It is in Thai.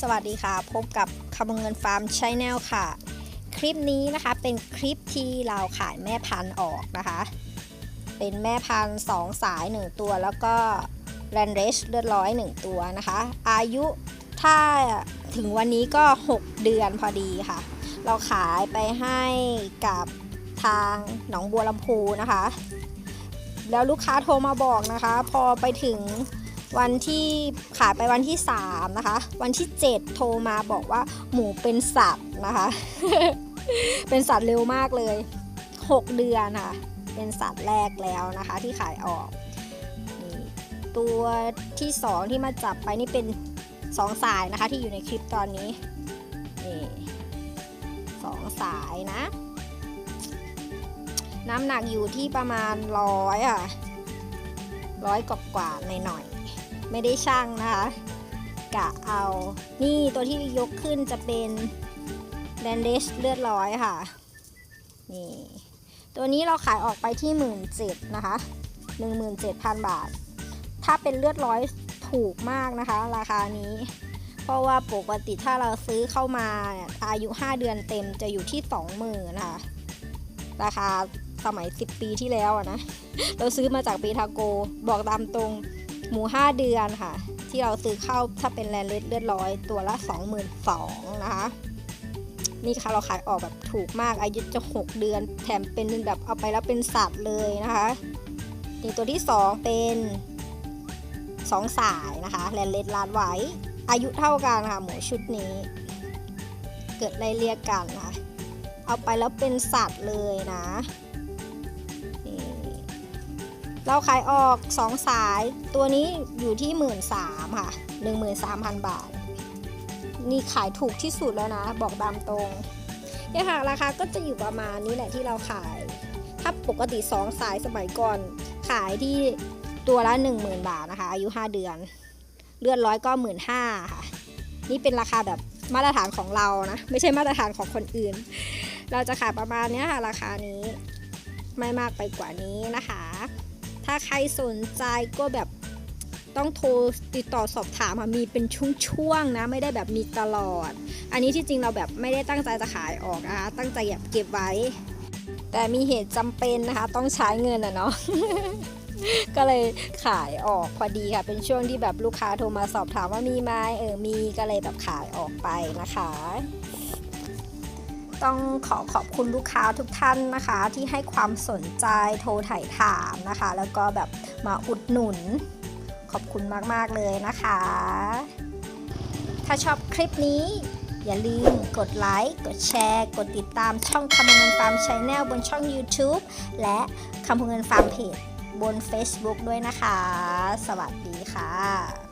สวัสดีค่ะ พบกับคำวงเงินฟาร์มชแนลค่ะ คลิปนี้นะคะเป็นคลิปที่เราขายแม่พันธุ์ออกนะคะ เป็นแม่พันธุ์สองสาย 1 ตัวแล้วก็แรนเรชเลือดร้อย 1 ตัวนะคะ อายุถ้าถึงวันนี้ก็ 6 เดือนพอดีค่ะ เราขายไปให้กับทางหนองบัวลำพูนะคะ แล้วลูกค้าโทรมาบอกนะคะ พอไปถึง วันที่ขายไปวันที่ 3 นะคะ วันที่ 7 โทรมาบอกว่าหมูเป็นสัตว์นะคะ เป็นสัตว์เร็วมากเลย 6 เดือนค่ะ เป็นสัตว์แรกแล้วนะคะ ที่ขายออก ตัวที่ 2 ที่มาจับไปนี่เป็น 2 สายนะคะ ที่อยู่ในคลิปตอนนี้นี่สองสายนะ น้ำหนักอยู่ที่ประมาณร้อยอะ ร้อยกว่าๆหน่อยๆไม่ได้ช่างนะคะกะเอา นี่ตัวที่ยกขึ้นจะเป็นแดนเดชเลือดร้อยค่ะนี่ตัวนี้เราขายออกไปที่หมื่นเจ็ดนะคะหนึ่งหมื่นเจ็ดพันบาท ถ้าเป็นเลือดร้อยถูกมากนะคะ ราคานี้ เพราะว่าปกติถ้าเราซื้อเข้ามาอายุ 5 เดือนเต็มจะอยู่ที่ 20,000นะคะราคา สมัย 10 ปีที่แล้วอะนะ เราซื้อมาจากเบทาโก บอกตามตรงหมู 5 เดือนค่ะ ที่เราซื้อเข้าถ้าเป็นแลนเลดเลือดร้อยตัวละ 22,000นะคะ นี่ค่ะเราขายออกแบบถูกมากอายุจะ 6 เดือน แถมเป็นแบบเอาไปแล้วเป็นสัตว์เลยนะคะนี่ตัวที่ 2 เป็น 2 สายนะคะแลนเลดลาดไว้อายุเท่ากันค่ะ หมูชุดนี้ เกิดไล่เรียกกันนะคะเอาไปแล้วเป็นสัตว์เลยนะ เราขายออก 2 สาย ตัวนี้อยู่ที่ 1 3ื่นค่ะ 13,000 บาท นี่ขายถูกที่สุดแล้วนะ บอกตามตรงเนี่ยค่ะราคาก็จะอยู่ประมาณนี้แหละที่เราขาย ถ้าปกติ 2 สายสมัยก่อน ขายที่ตัวละ 10,000 บาทนะคะ อายุ 5 เดือน เลือดร้อยก็ 1 5ื่นค่ะ นี่เป็นราคาแบบมาตรฐานของเรานะ ไม่ใช่มาตรฐานของคนอื่น เราจะขายประมาณนี้ค่ะ ราคานี้ ไม่มากไปกว่านี้นะคะ ถ้าใครสนใจก็แบบต้องโทรติดต่อสอบถามค่ะมีเป็นช่วงๆนะ ไม่ได้แบบมีตลอด อันนี้ที่จริงเราแบบไม่ได้ตั้งใจจะขายออกนะคะตั้งใจแบบเก็บไว้ แต่มีเหตุจำเป็นนะคะ ต้องใช้เงินอะเนาะก็เลยขายออกพอดีค่ะ เป็นช่วงที่แบบลูกค้าโทรมาสอบถามว่ามีไหมเออมีก็เลยแบบขายออกไปนะคะ ต้องขอขอบคุณลูกค้าทุกท่านนะคะ ที่ให้ความสนใจโทรถ่ายถามนะคะ แล้วก็แบบมาอุดหนุน ขอบคุณมากๆเลยนะคะ ถ้าชอบคลิปนี้อย่าลืมกดไลค์ กดแชร์ กดติดตามช่องคำเงินฟาร์มช n แนลบนช่อง YouTube และคำเงินฟาร์มเพจบน Facebook ด้วยนะคะ สวัสดีค่ะ